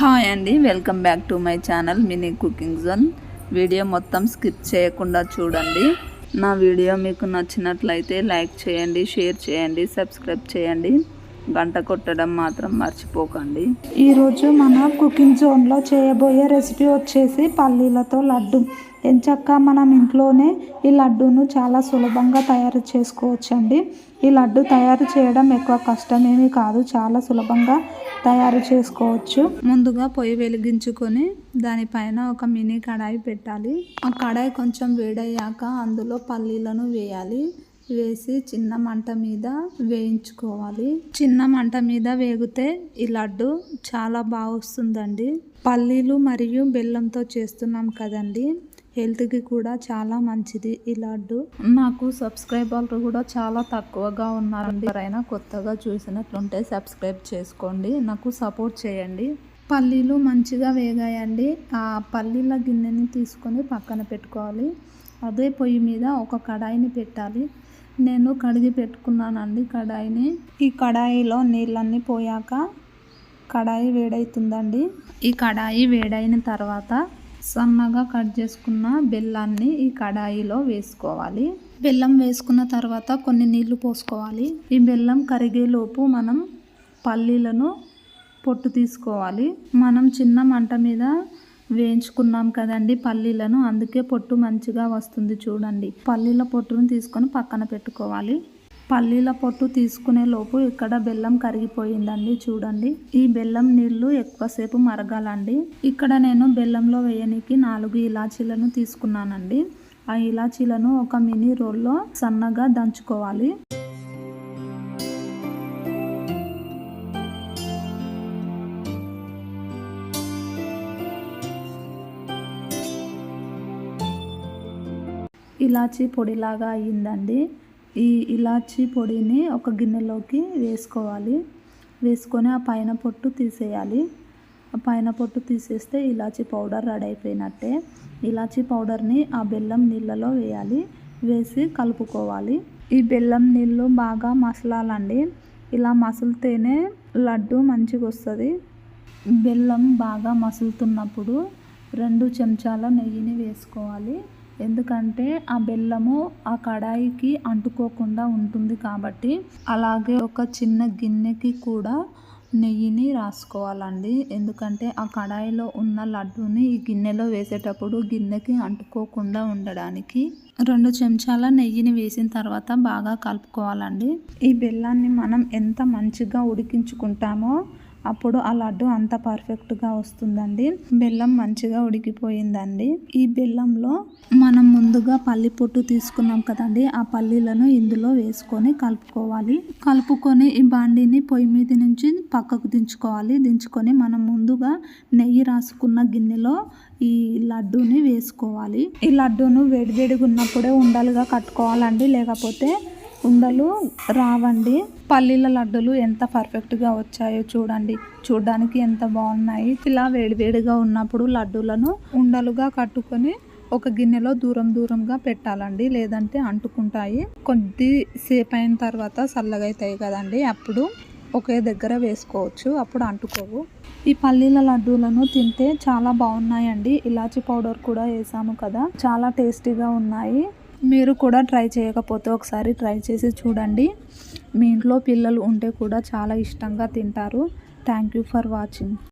Hi అండి welcome back to my channel mini cooking zone. Video మొత్తం skip చేయకుండా చూడండి. నా వీడియో మీకు నచ్చినట్లయితే లైక్ చేయండి షేర్ చేయండి సబ్స్క్రైబ్ చేయండి. గంట కొట్టడం మాత్రం మర్చిపోకండి. ఈరోజు మన కుకింగ్ జోన్లో చేయబోయే రెసిపీ వచ్చేసి పల్లీలతో లడ్డు. ఎంచక్క మనం ఇంట్లోనే ఈ లడ్డూను చాలా సులభంగా తయారు చేసుకోవచ్చండి. ఈ లడ్డు తయారు చేయడం ఎక్కువ కష్టమేమీ కాదు చాలా సులభంగా తయారు చేసుకోవచ్చు. ముందుగా పొయ్యి వెలిగించుకొని దానిపైన ఒక మినీ కడాయి పెట్టాలి. ఆ కడాయి కొంచెం వేడయ్యాక అందులో పల్లీలను వేయాలి. వేసి చిన్న మంట మీద వేయించుకోవాలి. చిన్న మంట మీద వేగితే ఈ లడ్డు చాలా బాగా వస్తుందండి పల్లీలు మరియు బెల్లంతో చేస్తున్నాం కదండి. హెల్త్కి కూడా చాలా మంచిది ఈ లడ్డు. నాకు సబ్స్క్రైబర్లు కూడా చాలా తక్కువగా ఉన్నారండి. ఎవరైనా కొత్తగా చూసినట్లుంటే సబ్స్క్రైబ్ చేసుకోండి. నాకు సపోర్ట్ చేయండి. పల్లీలు మంచిగా వేగాయండి. ఆ పల్లీల గిన్నెని తీసుకొని పక్కన పెట్టుకోవాలి. అదే పొయ్యి మీద ఒక కడాయిని పెట్టాలి. నేను కడిగి పెట్టుకున్నానండి కడాయిని. ఈ కడాయిలో నీళ్ళన్నీ పోయాక కడాయి వేడవుతుందండి ఈ కడాయి వేడైన తర్వాత సన్నగా కట్ చేసుకున్న బెల్లాన్ని ఈ కడాయిలో వేసుకోవాలి. బెల్లం వేసుకున్న తర్వాత కొన్ని నీళ్ళు పోసుకోవాలి. ఈ బెల్లం కరిగేలోపు మనం పల్లీలను పొట్టు తీసుకోవాలి. మనం చిన్న మంట మీద వేయించుకున్నాం కదండి పల్లీలను. అందుకే పొట్టు మంచిగా వస్తుంది చూడండి. పల్లీల పొట్టును తీసుకొని పక్కన పెట్టుకోవాలి. పల్లీల పొట్టు తీసుకునే లోపు ఇక్కడ బెల్లం కరిగిపోయిందండి చూడండి. ఈ బెల్లం నీళ్ళు ఎక్కువసేపు మరగాలండి. ఇక్కడ నేను బెల్లంలో వేయనికి నాలుగు ఇలాచీలను తీసుకున్నానండి. ఆ ఇలాచీలను ఒక మినీ రోల్లో సన్నగా దంచుకోవాలి. ఇలాచీ పొడిలాగా అయ్యిందండి. ఈ ఇలాచీ పొడిని ఒక గిన్నెలోకి వేసుకోవాలి. వేసుకొని ఆ పైన పొట్టు తీసేయాలి. ఆ పైన పొట్టు తీసేస్తే ఇలాచీ పౌడర్ రెడీ అయిపోయినట్టే. ఇలాచీ పౌడర్ని ఆ బెల్లం నీళ్ళలో వేయాలి. వేసి కలుపుకోవాలి. ఈ బెల్లం నీళ్ళు బాగా మసలాలండి. ఇలా మసులుతేనే లడ్డు మంచిగా వస్తుంది. బెల్లం బాగా మసులుతున్నప్పుడు రెండు చెంచాల నెయ్యిని వేసుకోవాలి. ఎందుకంటే ఆ బెల్లము ఆ కడాయికి అంటుకోకుండా ఉంటుంది కాబట్టి అలాగే ఒక చిన్న గిన్నెకి కూడా నెయ్యిని రాసుకోవాలండి. ఎందుకంటే ఆ కడాయిలో ఉన్న లడ్డూని ఈ గిన్నెలో వేసేటప్పుడు గిన్నెకి అంటుకోకుండా ఉండడానికి రెండు చెంచాల నెయ్యిని వేసిన తర్వాత బాగా కలుపుకోవాలండి. ఈ బెల్లాన్ని మనం ఎంత మంచిగా ఉడికించుకుంటామో అప్పుడు ఆ లడ్డు అంత పర్ఫెక్ట్గా వస్తుందండి. బెల్లం మంచిగా ఉడికిపోయిందండి. ఈ బెల్లంలో మనం ముందుగా పల్లి పొట్టు తీసుకున్నాం కదండి. ఆ పల్లీలను ఇందులో వేసుకొని కలుపుకోవాలి. కలుపుకొని ఈ బాండీని పొయ్యి మీద నుంచి పక్కకు దించుకోవాలి. దించుకొని మనం ముందుగా నెయ్యి రాసుకున్న గిన్నెలో ఈ లడ్డూని వేసుకోవాలి. ఈ లడ్డూను వేడివేడిగా ఉన్నప్పుడే ఉండలుగా కట్టుకోవాలండి. లేకపోతే ఉండలు రావండి. పల్లీల లడ్డూలు ఎంత పర్ఫెక్ట్గా వచ్చాయో చూడండి. చూడడానికి ఎంత బాగున్నాయి. ఇలా వేడివేడిగా ఉన్నప్పుడు లడ్డూలను ఉండలుగా కట్టుకొని ఒక గిన్నెలో దూరం దూరంగా పెట్టాలండి. లేదంటే అంటుకుంటాయి. కొద్ది సేపు అయిన తర్వాత చల్లగా అవుతాయి కదండి. అప్పుడు ఒకే దగ్గర వేసుకోవచ్చు. అప్పుడు అంటుకోవు. ఈ పల్లీల లడ్డూలను తింటే చాలా బాగున్నాయండి. ఇలాచి పౌడర్ కూడా వేసాము కదా. చాలా టేస్టీగా ఉన్నాయి. మీరు కూడా ట్రై చేయకపోతే ఒకసారి ట్రై చేసి చూడండి. మీ ఇంట్లో పిల్లలు ఉంటే కూడా చాలా ఇష్టంగా తింటారు. Thank you for watching